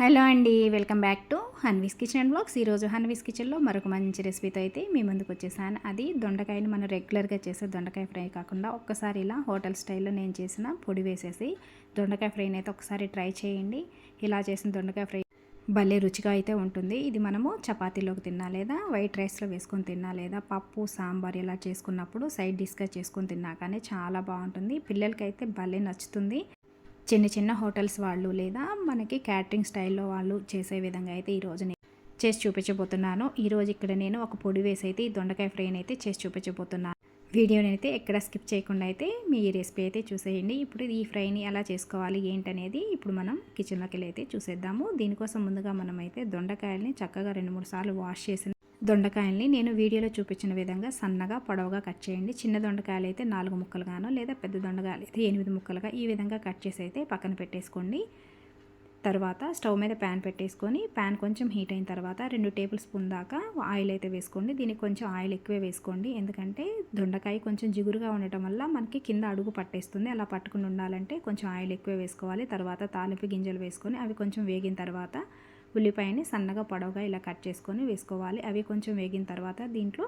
Hello అండి welcome back to Hanvi's kitchen and blogs. ఈరోజు హన్వీస్ కిచెన్లో మరొక మంచి రెసిపీతో అయితే మీ ముందుకు వచ్చేసాను. అది దొండకాయని మనం రెగ్యులర్గా చేసే దొండకాయ ఫ్రై కాకుండా ఒక్కసారి ఇలా హోటల్ స్టైల్లో నేను చేసిన పొడి వేసేసి దొండకాయ ఫ్రైని అయితే ఒకసారి ట్రై చేయండి. ఇలా చేసిన దొండకాయ ఫ్రై భలే రుచిగా అయితే ఉంటుంది. ఇది మనము చపాతీలోకి తిన్నా లేదా వైట్ రైస్లో వేసుకొని తిన్నా లేదా పప్పు సాంబార్ ఇలా చేసుకున్నప్పుడు సైడ్ డిష్గా చేసుకొని తిన్నా కానీ చాలా బాగుంటుంది. పిల్లలకైతే భలే నచ్చుతుంది. చిన్న చిన్న హోటల్స్ వాళ్ళు లేదా మనకి క్యాటరింగ్ స్టైల్లో వాళ్ళు చేసే విధంగా అయితే ఈరోజు నేను చేసి చూపించబోతున్నాను. ఈరోజు ఇక్కడ నేను ఒక పొడి వేసి అయితే ఈ దొండకాయ ఫ్రైని అయితే చేసి చూపించబోతున్నాను. వీడియోని అయితే ఎక్కడ స్కిప్ చేయకుండా అయితే మీ రెసిపీ అయితే చూసేయండి. ఇప్పుడు ఈ ఫ్రైని ఎలా చేసుకోవాలి ఏంటనేది ఇప్పుడు మనం కిచెన్లోకి వెళ్ళి అయితే చూసేద్దాము. దీనికోసం ముందుగా మనం అయితే దొండకాయల్ని చక్కగా రెండు మూడు సార్లు వాష్ చేసిన దొండకాయల్ని నేను వీడియోలో చూపించిన విధంగా సన్నగా పొడవుగా కట్ చేయండి. చిన్న దొండకాయలు అయితే నాలుగు ముక్కలుగాను లేదా పెద్ద దొండకాయలు అయితే ఎనిమిది ముక్కలుగా ఈ విధంగా కట్ చేసి అయితే పక్కన పెట్టేసుకోండి. తర్వాత స్టవ్ మీద ప్యాన్ పెట్టేసుకొని ప్యాన్ కొంచెం హీట్ అయిన తర్వాత రెండు టేబుల్ స్పూన్ దాకా ఆయిల్ అయితే వేసుకోండి. దీనికి కొంచెం ఆయిల్ ఎక్కువే వేసుకోండి. ఎందుకంటే దొండకాయ కొంచెం జిగురుగా ఉండటం వల్ల మనకి కింద అడుగు పట్టేస్తుంది. అలా పట్టుకుని ఉండాలంటే కొంచెం ఆయిల్ ఎక్కువే వేసుకోవాలి. తర్వాత తాలింపు గింజలు వేసుకొని అవి కొంచెం వేగిన తర్వాత ఉల్లిపాయని సన్నగా పొడవుగా ఇలా కట్ చేసుకొని వేసుకోవాలి. అవి కొంచెం వేగిన తర్వాత దీంట్లో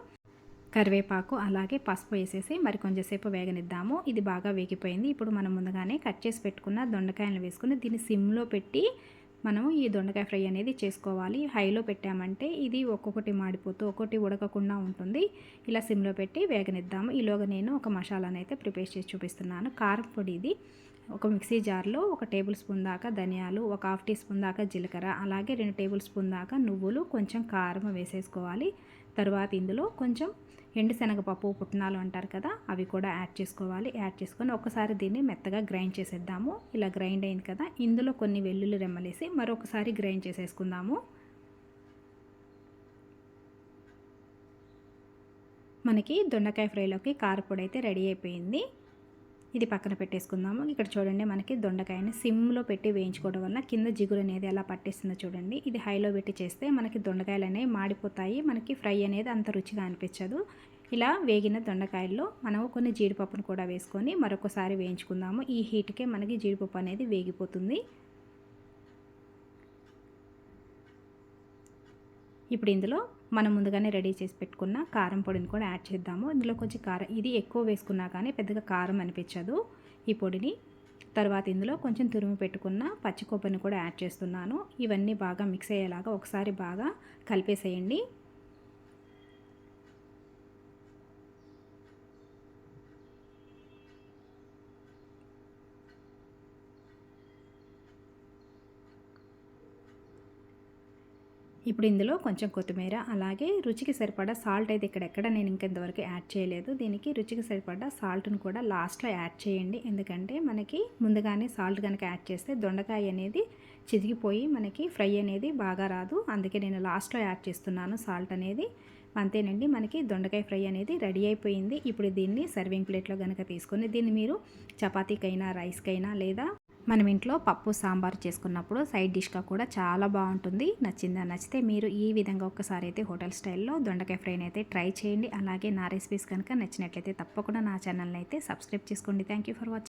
కరివేపాకు అలాగే పసుపు వేసేసి మరి కొంచెంసేపు వేగనిద్దాము. ఇది బాగా వేగిపోయింది. ఇప్పుడు మనం ముందుగానే కట్ చేసి పెట్టుకున్న దొండకాయలు వేసుకుని దీన్ని సిమ్లో పెట్టి మనము ఈ దొండకాయ ఫ్రై అనేది చేసుకోవాలి. హైలో పెట్టామంటే ఇది ఒక్కొక్కటి మాడిపోతూ ఒక్కొక్కటి ఉడకకుండా ఉంటుంది. ఇలా సిమ్లో పెట్టి వేగనిద్దాము. ఈలోగా నేను ఒక మసాలాను అయితే ప్రిపేర్ చేసి చూపిస్తున్నాను. కారం పొడి ఇది. ఒక మిక్సీ జార్లో ఒక టేబుల్ స్పూన్ దాకా ధనియాలు ఒక హాఫ్ టీ స్పూన్ దాకా జీలకర్ర అలాగే రెండు టేబుల్ స్పూన్ దాకా నువ్వులు కొంచెం కారం వేసేసుకోవాలి. తర్వాత ఇందులో కొంచెం ఎండు శనగపప్పు పుట్నాలు అంటారు కదా అవి కూడా యాడ్ చేసుకోవాలి. యాడ్ చేసుకొని ఒకసారి దీన్ని మెత్తగా గ్రైండ్ చేసేద్దాము. ఇలా గ్రైండ్ అయింది కదా ఇందులో కొన్ని వెల్లుల్లి రెమ్మలేసి మరొకసారి గ్రైండ్ చేసేసుకుందాము. మనకి దొండకాయ ఫ్రైలోకి కారపొడి అయితే రెడీ అయిపోయింది. ఇది పక్కన పెట్టేసుకుందాము. ఇక్కడ చూడండి మనకి దొండకాయని సిమ్లో పెట్టి వేయించుకోవడం వల్ల కింద జిగురు అనేది ఎలా పట్టేస్తుందో చూడండి. ఇది హైలో పెట్టి చేస్తే మనకి దొండకాయలు అనేవి మాడిపోతాయి. మనకి ఫ్రై అనేది అంత రుచిగా అనిపించదు. ఇలా వేగిన దొండకాయల్లో మనము కొన్ని జీడిపప్పును కూడా వేసుకొని మరొకసారి వేయించుకుందాము. ఈ హీట్కే మనకి జీడిపప్పు అనేది వేగిపోతుంది. ఇప్పుడు ఇందులో మనం ముందుగానే రెడీ చేసి పెట్టుకున్న కారం పొడిని కూడా యాడ్ చేద్దాము. ఇందులో కొంచెం కారం ఇది ఎక్కువ వేసుకున్నా కానీ పెద్దగా కారం అనిపించదు ఈ పొడిని. తర్వాత ఇందులో కొంచెం తురుము పెట్టుకున్న పచ్చి కొబ్బరిని కూడా యాడ్ చేస్తున్నాను. ఇవన్నీ బాగా మిక్స్ అయ్యేలాగా ఒకసారి బాగా కలిపేసేయండి. ఇప్పుడు ఇందులో కొంచెం కొత్తిమీర అలాగే రుచికి సరిపడా సాల్ట్ అయితే ఇక్కడెక్కడ నేను ఇంకెంతవరకు యాడ్ చేయలేదు. దీనికి రుచికి సరిపడా సాల్ట్ను కూడా లాస్ట్లో యాడ్ చేయండి. ఎందుకంటే మనకి ముందుగానే సాల్ట్ కనుక యాడ్ చేస్తే దొండకాయ అనేది చిదిగిపోయి మనకి ఫ్రై అనేది బాగా రాదు. అందుకే నేను లాస్ట్లో యాడ్ చేస్తున్నాను సాల్ట్ అనేది. అంతేనండి మనకి దొండకాయ ఫ్రై అనేది రెడీ అయిపోయింది. ఇప్పుడు దీన్ని సర్వింగ్ ప్లేట్లో కనుక తీసుకొని దీన్ని మీరు చపాతీకైనా రైస్కైనా లేదా మనం ఇంట్లో పప్పు సాంబార్ చేసుకున్నప్పుడు సైడ్ డిష్గా కూడా చాలా బాగుంటుంది. నచ్చిందా నచ్చితే మీరు ఈ విధంగా ఒక్కసారి అయితే హోటల్ స్టైల్లో దొండకాయ ఫ్రైని అయితే ట్రై చేయండి. అలాగే నా రెసిపీస్ కనుక నచ్చినట్లయితే తప్పకుండా నా ఛానల్ని అయితే సబ్స్క్రైబ్ చేసుకోండి. Thank for watching